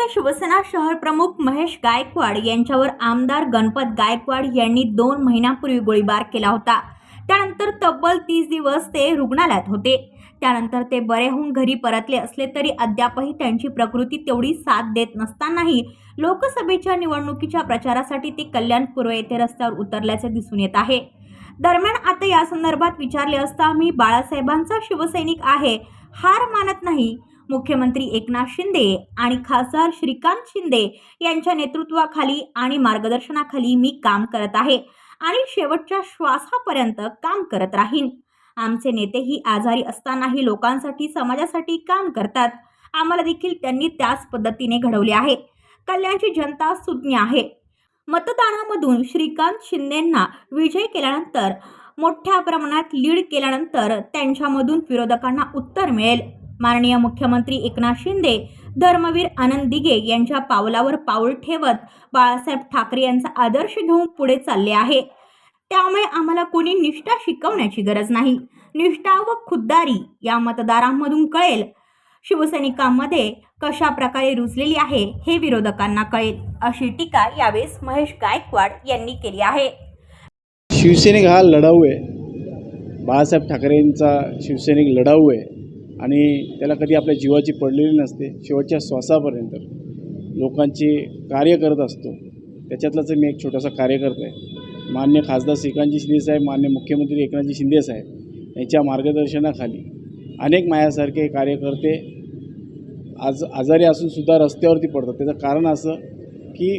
भाजपचे शिवसेना शहर प्रमुख महेश गायकवाड यांच्यावर आमदार गणपत गायकवाड यांनी दोन महिन्यांपूर्वी गोळीबार केला होता. त्यानंतर तब्बल तीस दिवस ते रुग्णालयात होते. त्यानंतर ते बरे होऊन घरी परतले असले तरी अद्यापही त्यांची प्रकृती तेवढी साथ देत नसतानाही लोकसभेच्या निवडणुकीच्या प्रचारासाठी ते कल्याण पूर्व येथे रस्त्यावर उतरल्याचे दिसून येत आहे. दरम्यान आता या संदर्भात विचारले असता मी बाळासाहेबांचा शिवसैनिक आहे हार मानत नाही. मुख्यमंत्री एकनाथ शिंदे आणि खासदार श्रीकांत शिंदे यांच्या नेतृत्वाखाली आणि मार्गदर्शनाखाली मी काम करत आहे आणि शेवटच्या श्वासापर्यंत काम करत राहीन. आमचे नेतेही आजारी असतानाही लोकांसाठी समाजासाठी काम करतात. आम्हाला देखील त्यांनी त्याच पद्धतीने घडवले आहे. कल्याणची जनता सुज्ञ आहे. मतदानामधून श्रीकांत शिंदेंना विजय केल्यानंतर मोठ्या प्रमाणात लीड केल्यानंतर त्यांच्यामधून विरोधकांना उत्तर मिळेल. माननीय मुख्यमंत्री एकनाथ शिंदे धर्मवीर आनंद दिघे यांच्या पावलावर पाऊल ठेवत बाळासाहेब ठाकरे यांचा आदर्श घेऊन पुढे चालले आहे. त्यामुळे आम्हाला कोणी निष्ठा शिकवण्याची गरज नाही. निष्ठा व खुद्दारी या मतदारांमधून कळेल. शिवसैनिकांमध्ये कशा प्रकारे रुजलेली आहे हे विरोधकांना कळेल अशी टीका यावेळेस महेश गायकवाड यांनी केली आहे. शिवसैनिक हा लढाऊ आहे. बाळासाहेब ठाकरेंचा शिवसैनिक लढाऊ आहे. आणि त्याला कधी आपल्या जीवाची पडलेली नसते शेवटच्या श्वासापर्यंत. लोकांचे कार्य करत असतो. त्याच्यातलाच मी एक छोटासा कार्यकर्ता आहे. मान्य खासदार श्रीकांतजी शिंदेसाहेब मान्य मुख्यमंत्री एकनाथजी शिंदेसाहेब यांच्या मार्गदर्शनाखाली अनेक माझ्यासारखे कार्यकर्ते आज आजारी असूनसुद्धा रस्त्यावरती पडतात. त्याचं कारण असं की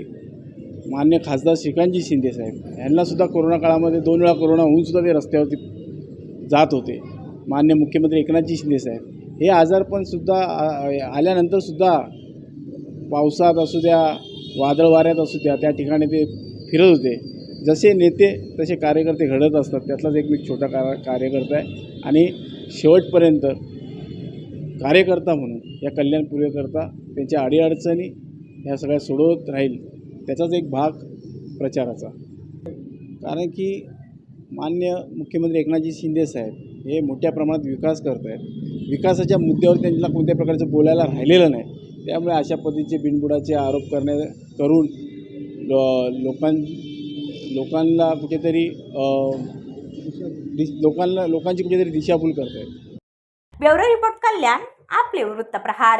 मान्य खासदार श्रीकांतजी शिंदेसाहेब यांनासुद्धा कोरोना काळामध्ये दोन वेळा कोरोना होऊनसुद्धा ते रस्त्यावरती जात होते. मान्य मुख्यमंत्री एकनाथजी शिंदेसाहेब हे आजारपणसुद्धा आल्यानंतरसुद्धा पावसात असू द्या वादळ वाऱ्यात असू द्या त्या ठिकाणी ते फिरत होते. जसे नेते तसे कार्यकर्ते घडत असतात. त्यातलाच एक मी छोटा कार कार्यकर्ता आहे. आणि शेवटपर्यंत कार्यकर्ता म्हणून या कल्याण पूर्वेकरता त्यांच्या अडीअडचणी ह्या सगळ्या सोडवत राहील त्याचाच एक भाग प्रचाराचा. कारण की मान्य मुख्यमंत्री एकनाथजी शिंदे साहेब हे मोठ्या प्रमाणात विकास करत आहेत. विकासाच्या मुद्द्यावर त्यांना कोणत्या प्रकारचं बोलायला राहिलेलं नाही. त्यामुळे अशा पद्धतीचे बिनबुडाचे आरोप करण्या करून लो- लोकां लोकांना कुठेतरी लोकांना लोकांची कुठेतरी दिशाभूल करत आहेत ब्युरो रिपोर्ट कल्याण आपले वृत्तप्रहार.